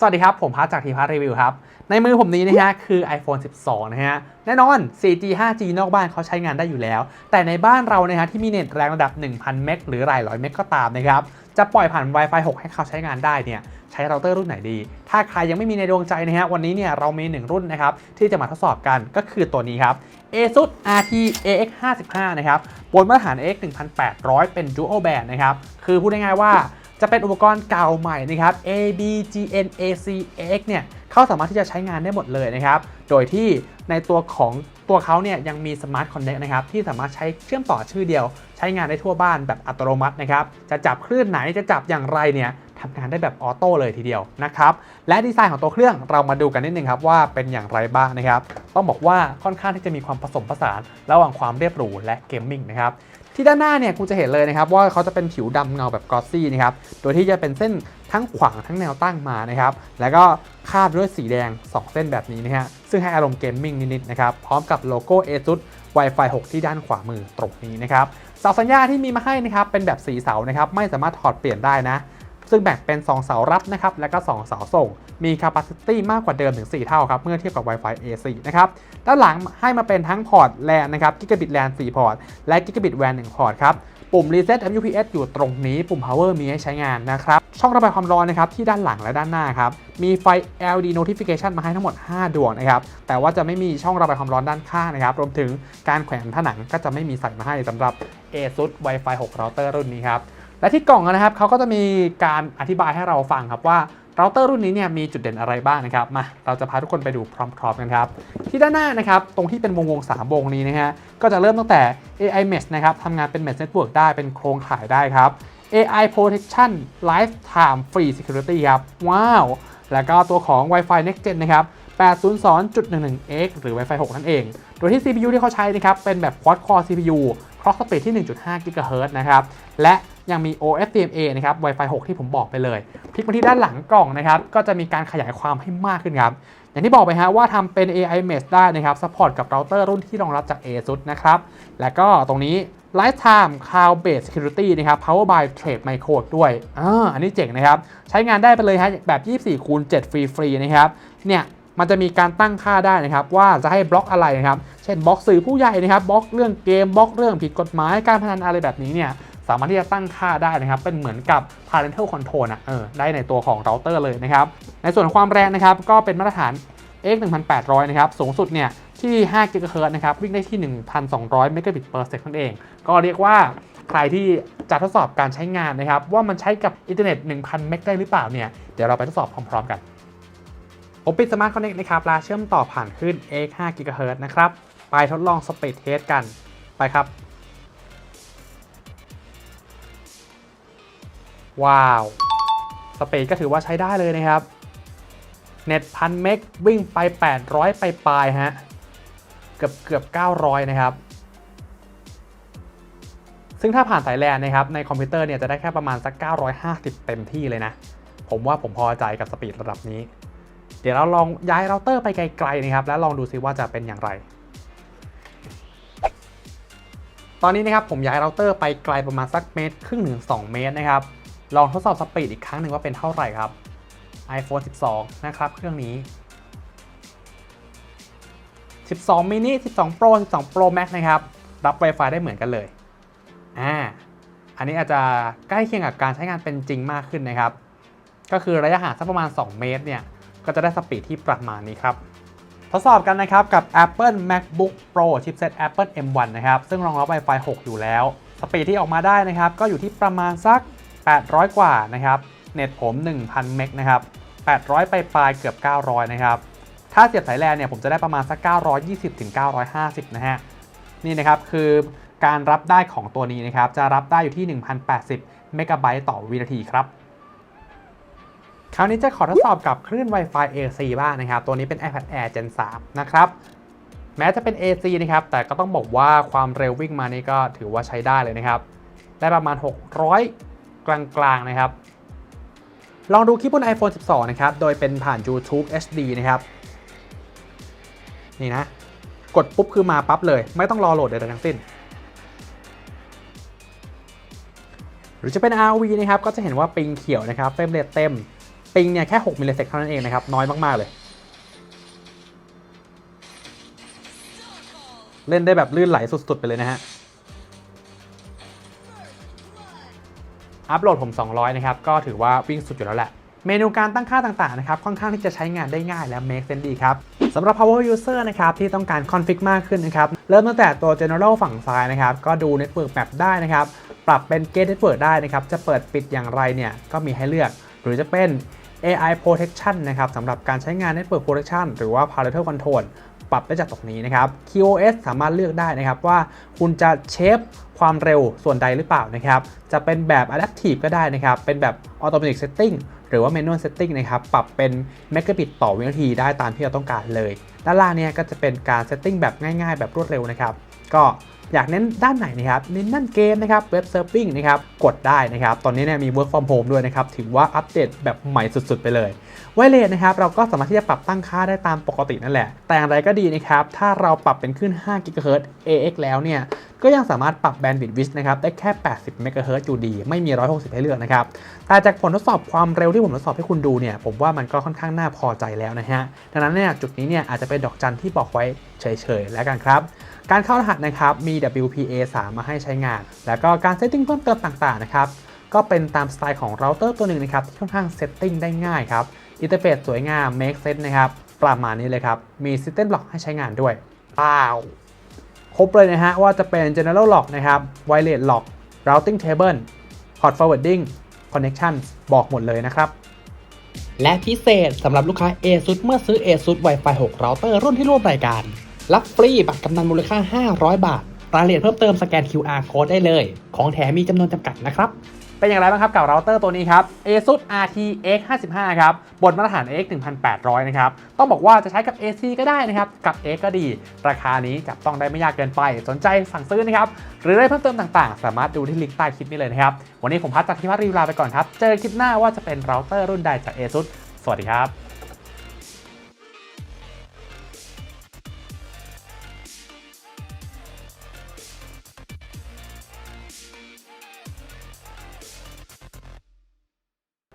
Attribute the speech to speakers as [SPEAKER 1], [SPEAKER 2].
[SPEAKER 1] สวัสดีครับ ผมพัชจากทีพัทรีวิวครับ ในมือผมนี้นะฮะคือ iPhone 12 นะฮะ แน่นอน 4G 5G นอกบ้านเขาใช้งานได้อยู่แล้ว แต่ในบ้านเรานะฮะที่มีเน็ตแรงระดับ 1,000 เมกหรือหลายร้อยเมกก็ตามนะครับ จะปล่อยผ่าน Wi-Fi 6 ให้เขาใช้งานได้เนี่ยใช้เราเตอร์รุ่นไหนดี ถ้าใครยังไม่มีในดวงใจนะฮะวันนี้เนี่ยเรามี 1 รุ่นนะครับที่จะมาทดสอบกันก็คือตัวนี้ครับ ASUS RT AX 55นะครับบนมาตรฐาน AX 1800 เป็น Dual Band นะครับคือพูดง่ายๆว่า จะเป็นอุปกรณ์เก่าใหม่นะครับ ABGN AC X เนี่ยเขาสามารถที่จะใช้งานได้หมดเลยนะครับ โดยที่ในตัวของตัวเขาเนี่ยยังมี Smart Connect นะครับที่สามารถใช้เชื่อมต่อชื่อเดียว ใช้งานได้ทั่วบ้านแบบอัตโนมัตินะครับ จะจับคลื่นไหนจะจับอย่างไรเนี่ยทำงานได้แบบออโต้เลยทีเดียวนะครับ และดีไซน์ของตัวเครื่องเรามาดูกันนิดนึงครับว่าเป็นอย่างไรบ้างนะครับ ต้องบอกว่าค่อนข้างที่จะมีความผสมผสานระหว่างความเรียบหรูและเกมมิ่งนะครับ ที่ด้านหน้าเนี่ยคุณจะเห็นเลยนะครับว่าเขาจะเป็นผิวดำเงาแบบกอสซี่นะครับ โดยที่จะเป็นเส้นทั้งขวางทั้งแนวตั้งมานะครับ แล้วก็คาบด้วยสีแดง 2 เส้นแบบนี้นะฮะ ซึ่งให้อารมณ์เกมมิ่งนิดๆนะครับ พร้อมกับโลโก้ ASUS Wi-Fi 6 ที่ด้านขวามือตรงนี้นะครับ เสาสัญญาณที่มีมาให้นะครับ เป็นแบบสีเสานะครับ ไม่สามารถถอดเปลี่ยนได้นะ ซึ่งแบ่งเป็น 2 เสารับนะครับ และก็ 2 เสาส่ง มี capacity มากกว่าเดิมถึง 4 เท่าครับ เมื่อเทียบกับ Wi-Fi AC นะครับ ด้านหลังให้มาเป็นทั้งพอร์ต LAN นะครับ Gigabit LAN 4 พอร์ต และ Gigabit WAN 1 พอร์ตครับ ปุ่ม Reset MUPS อยู่ตรงนี้ ปุ่ม Power มีให้ใช้งานนะครับ ช่องระบายความร้อนนะครับที่ด้านหลังและด้านหน้าครับ มีไฟ LED notification มาให้ทั้งหมด 5 ดวงนะครับ แต่ว่าจะไม่มีช่องระบายความร้อนด้านข้างนะครับ รวมถึงการแขวนผนังก็จะไม่มีใส่มาให้สำหรับ ASUS Wi-Fi 6 router รุ่นนี้ครับ และที่กล่องนะครับเขาก็จะมีการอธิบายให้เราฟังครับว่าเราเตอร์รุ่นนี้เนี่ยมีจุดเด่นอะไรบ้างนะครับมาเราจะพาทุกคนไปดูพร้อมๆกันครับที่ด้านหน้านะครับตรงที่เป็นวงวงสามวงนี้นะฮะก็จะเริ่มตั้งแต่ AI Mesh นะครับทำงานเป็น Mesh Network ได้เป็นโครงข่ายได้ครับ AI Protection Lifetime Free Security ครับว้าว แล้วก็ตัวของ Wi-Fi Next Gen นะครับ 802.11x หรือ Wi-Fi 6 นั่นเอง โดยที่ CPU ที่เขาใช้นะครับเป็นแบบ Quad Core CPU Clock Speed ที่ 1.5 GHz นะครับและ ยังมี OFDMA นะครับ Wi-Fi 6 ที่ผมบอกไปเลยพลิกมาที่ด้านหลังกล่องนะครับ ก็จะมีการขยายความให้มากขึ้นครับ อย่างที่บอกไปฮะว่าทำเป็น AI Mesh ได้นะครับซัพพอร์ตกับเราเตอร์รุ่นที่รองรับจาก ASUS นะครับ แล้วก็ตรงนี้ Lifetime Cloud Based Security นะครับ Power by Trade Micro ด้วยอ่าอันนี้เจ๋งนะครับ ใช้งานได้ไปเลยฮะแบบ 24คูณ7ฟรีฟรีๆนะครับ เนี่ยมันจะมีการตั้งค่าได้นะครับ ว่าจะให้บล็อกอะไรนะครับ เช่นบล็อกสื่อผู้ใหญ่นะครับบล็อกเรื่องเกมบล็อกเรื่องผิดกฎหมายการพนันอะไรแบบนี้เนี่ย สามารถที่จะตั้งค่าได้นะครับ เป็นเหมือนกับ parental control อะเออได้ในตัวของเราเตอร์เลยนะครับ ในส่วนความแรงนะครับ ก็เป็นมาตรฐาน X 1800นะครับ สูงสุดเนี่ยที่5 GHz นะครับ วิ่งได้ที่ 1,200 Mbps นั่นเอง ก็เรียกว่าใครที่จะทดสอบการใช้งานนะครับ ว่ามันใช้กับอินเทอร์เน็ต 1,000 เมกได้หรือเปล่าเนี่ย เดี๋ยวเราไปทดสอบพร้อมๆกัน ผมปิด Smart Connect นะครับและเชื่อมต่อผ่านคลื่น X 5 GHz นะครับ ไปทดลองสเปดเทสกัน ไปครับ ว้าวสปีดก็ถือว่าใช้ได้เลยนะครับ เน็ตพันเมกวิ่งไป 800 ไปปลายฮะ เกือบเกือบ 900 นะครับ ซึ่งถ้าผ่านสายแลนนะครับ ในคอมพิวเตอร์เนี่ยจะได้แค่ประมาณสัก 950 เต็มที่เลยนะ ผมว่าผมพอใจกับสปีดระดับนี้ เดี๋ยวเราลองย้ายเราเตอร์ไปไกลๆนะครับ แล้วลองดูซิว่าจะเป็นอย่างไรตอนนี้นะครับผมย้ายเราเตอร์ไปไกลประมาณสักเมตรครึ่งถึง2เมตรนะครับ ลองทดสอบสปีดอีกครั้งหนึ่งว่าเป็นเท่าไหร่ครับ iPhone 12 นะครับ เครื่องนี้ 12 mini 12 Pro 12 Pro Max นะครับ รับ Wi-Fi ได้เหมือนกันเลย อ่า อันนี้อาจจะใกล้เคียงกับการใช้งานเป็นจริงมากขึ้นนะครับ ก็คือระยะห่างสักประมาณ 2 เมตรเนี่ย ก็จะได้สปีดที่ประมาณนี้ครับ ทดสอบกันนะครับกับ Apple MacBook Pro ชิปเซ็ต Apple M1 นะครับ ซึ่งรองรับ Wi-Fi 6 อยู่แล้ว สปีดที่ออกมาได้นะครับ ก็อยู่ที่ประมาณสัก 800 กว่านะครับเน็ตผม 1,000 เมกนะครับ800 ไปปลายเกือบ 900 นะครับ ถ้าเสียบสายแลนเนี่ยผมจะได้ประมาณสัก 920 ถึง 950 นะฮะ นี่นะครับคือการรับได้ของตัวนี้นะครับ จะรับได้อยู่ที่ 1,080 เมกะไบต์ต่อวินาทีครับ คราวนี้จะขอทดสอบกับคลื่น Wi-Fi AC บ้างนะครับ ตัวนี้เป็น iPad Air Gen 3 นะครับ แม้จะเป็น AC นะครับ แต่ก็ต้องบอกว่าความเร็ววิ่งมานี่ก็ถือว่าใช้ได้เลยนะครับ ได้ประมาณ 600 กลางๆนะครับ ลองดูคลิปบน iPhone 12 นะครับ โดยเป็นผ่าน YouTube HD นะครับ นี่นะ กดปุ๊บคือมาปั๊บเลย ไม่ต้องรอโหลดใดๆทั้งสิ้น หรือจะเป็น RV นะครับ ก็จะเห็นว่าปิงเขียวนะครับเฟรมเรทเต็ม ปิงเนี่ยแค่ 6มิลลิเซกเท่านั้นเองนะครับ น้อยมาก ๆ เลยเล่นได้แบบลื่นไหลสุด ๆ ไปเลยนะฮะ อัพโหลดผม 200 นะครับ ก็ถือว่าวิ่งสุดอยู่แล้วแหละ เมนูการตั้งค่าต่างๆ นะครับ ค่อนข้างที่จะใช้งานได้ง่ายและ make sense ดีครับสำหรับ power user นะครับ ที่ต้องการ config มากขึ้นนะครับ เริ่มตั้งแต่ตัว general ฝั่งซ้ายนะครับ ก็ดู network map ได้นะครับ ปรับเป็น gate network ได้นะครับ จะเปิดปิดอย่างไรเนี่ย ก็มีให้เลือก หรือจะเป็น AI protection นะครับสำหรับการใช้งาน network protection หรือว่า parental control ปรับได้จากตรงนี้นะครับ QoS สามารถเลือกได้นะครับว่าคุณจะเชฟความเร็วส่วนใดหรือเปล่านะครับ จะเป็นแบบ adaptive ก็ได้นะครับ เป็นแบบ automatic setting หรือว่า manual setting นะครับ ปรับเป็น megabit ต่อวินาทีได้ตามที่เราต้องการเลย ด้านล่างเนี่ยก็จะเป็นการ setting แบบง่าย ๆ แบบรวดเร็วนะครับ ก็ อยากเน้นด้านไหนนะครับเน้นด้านเกมนะครับเว็บเซิร์ฟ i ิงนะครับกดได้นะครับตอนนี้เนี่ยมี work from home ด้วยนะครับถือว่าอัปเดตแบบใหม่สุดๆ ไปเลยไวเลสนะครับเราก็สามารถที่จะปรับตั้งค่าได้ตามปกตินั่นแหละ แต่อย่างไรก็ดีนะครับถ้าเราปรับเป็นขึ้น5 GHz AX แล้วเนี่ยก็ยังสามารถปรับแบนด์วิดต์วิสนะครับได้แค่ 80 MHz อยู่ดี ไม่มี 160 ให้เลือกนะครับ แต่จากผลทดสอบความเร็วที่ผมทดสอบให้คุณดูเนี่ย ผมว่ามันก็ค่อนข้างน่าพอใจแล้วนะฮะ ดังนั้นเนี่ยจุดนี้เนี่ยอาจจะเป็นดอกจันที่บอกไว้เฉยๆ แล้วกันครับ การเข้ารหัสนะครับมี WPA 3 มาให้ใช้งาน แล้วก็การเซตติ้งเพิ่มเติมต่างๆนะครับก็เป็นตามสไตล์ของเราเตอร์ตัวหนึ่งนะครับที่ค่อนข้างเซตติ้งได้ง่ายครับอินเทอร์เฟซสวยงาม make sense นะครับประมาณนี้เลยครับ มี System Lock ให้ใช้งานด้วยว้าวครบเลยนะฮะว่าจะเป็น General Lock นะครับ Wireless Lock Routing Table Hot Forwarding Connection บอกหมดเลยนะครับ
[SPEAKER 2] และพิเศษสำหรับลูกค้า ASUS เมื่อซื้อ ASUS Wi-Fi 6 Router รุ่นที่ร่วมรายการ รับฟรีบัตรกำนันมูลค่า 500 บาท รายละเอียดเพิ่มเติมสแกน QR Code ได้เลย ของแถมมีจำนวนจำกัดนะครับ
[SPEAKER 1] เป็นอย่างไรบ้างครับกับเราเตอร์ตัวนี้ครับ ASUS RTX 55 ครับ บนมาตรฐาน X 1800 นะครับ ต้องบอกว่าจะใช้กับ AC ก็ได้นะครับ กับ X ก็ดี ราคานี้จับต้องได้ไม่ยากเกินไป สนใจสั่งซื้อนะครับ หรือได้เพิ่มเติมต่างๆ สามารถดูที่ลิงก์ใต้คลิปนี้เลยนะครับ วันนี้ผมพัดจากที่พัดรีวิวลาไปก่อนครับ เจอกันคลิปหน้าว่าจะเป็นเราเตอร์รุ่นใดจาก ASUS สวัสดีครับ